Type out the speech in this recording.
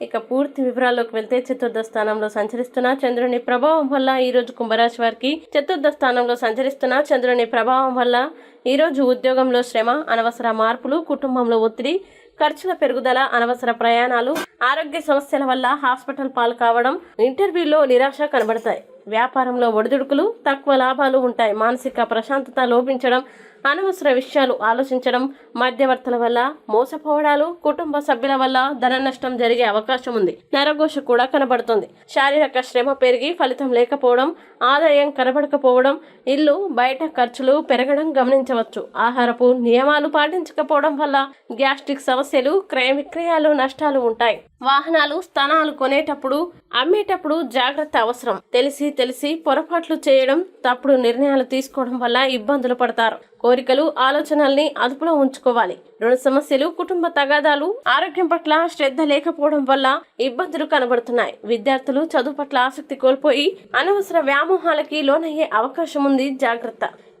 ఇక పూర్తి వివరాల్లోకి వెళ్తే చతుర్థ స్థానంలో సంచరిస్తున్న చంద్రుని ప్రభావం వల్ల ఈరోజు కుంభరాశి వారికి చతుర్థ స్థానంలో సంచరిస్తున్న చంద్రుని ప్రభావం వల్ల ఈరోజు ఉద్యోగంలో శ్రమ అనవసర మార్పులు కుటుంబంలో ఒత్తిడి ఖర్చుల పెరుగుదల అనవసర ప్రయాణాలు ఆరోగ్య సమస్యల వల్ల హాస్పిటల్ పాలు కావడం ఇంటర్వ్యూలో నిరాశ కనబడతాయి. వ్యాపారంలో ఒడిదుడుకులు తక్కువ లాభాలు ఉంటాయి. మానసిక ప్రశాంతత లోపించడం అనవసర విషయాలు ఆలోచించడం మధ్యవర్తుల వల్ల మోసపోవడాలు కుటుంబ సభ్యుల వల్ల ధన నష్టం జరిగే అవకాశం ఉంది. నరఘోష కూడా కనబడుతుంది. శారీరక శ్రమ పెరిగి ఫలితం లేకపోవడం ఆదాయం కనబడకపోవడం ఇల్లు బయట ఖర్చులు పెరగడం గమనించవచ్చు. ఆహారపు నియమాలు పాటించకపోవడం వల్ల గ్యాస్ట్రిక్ సమస్యలు క్రయ విక్రయాలు నష్టాలు ఉంటాయి. వాహనాలు స్థానాలు కొనేటప్పుడు అమ్మేటప్పుడు జాగ్రత్త అవసరం. తెలిసి తెలిసి పొరపాట్లు చేయడం తప్పుడు నిర్ణయాలు తీసుకోవడం వల్ల ఇబ్బందులు పడతారు. కోరికలు ఆలోచనల్ని అదుపులో ఉంచుకోవాలి. రుణ సమస్యలు కుటుంబ తగాదాలు ఆరోగ్యం పట్ల శ్రద్ధ లేకపోవడం వల్ల ఇబ్బందులు కనబడుతున్నాయి. విద్యార్థులు చదువు పట్ల ఆసక్తి కోల్పోయి అనవసర వ్యామోహాలకి లోనయ్యే అవకాశం ఉంది. జాగ్రత్త.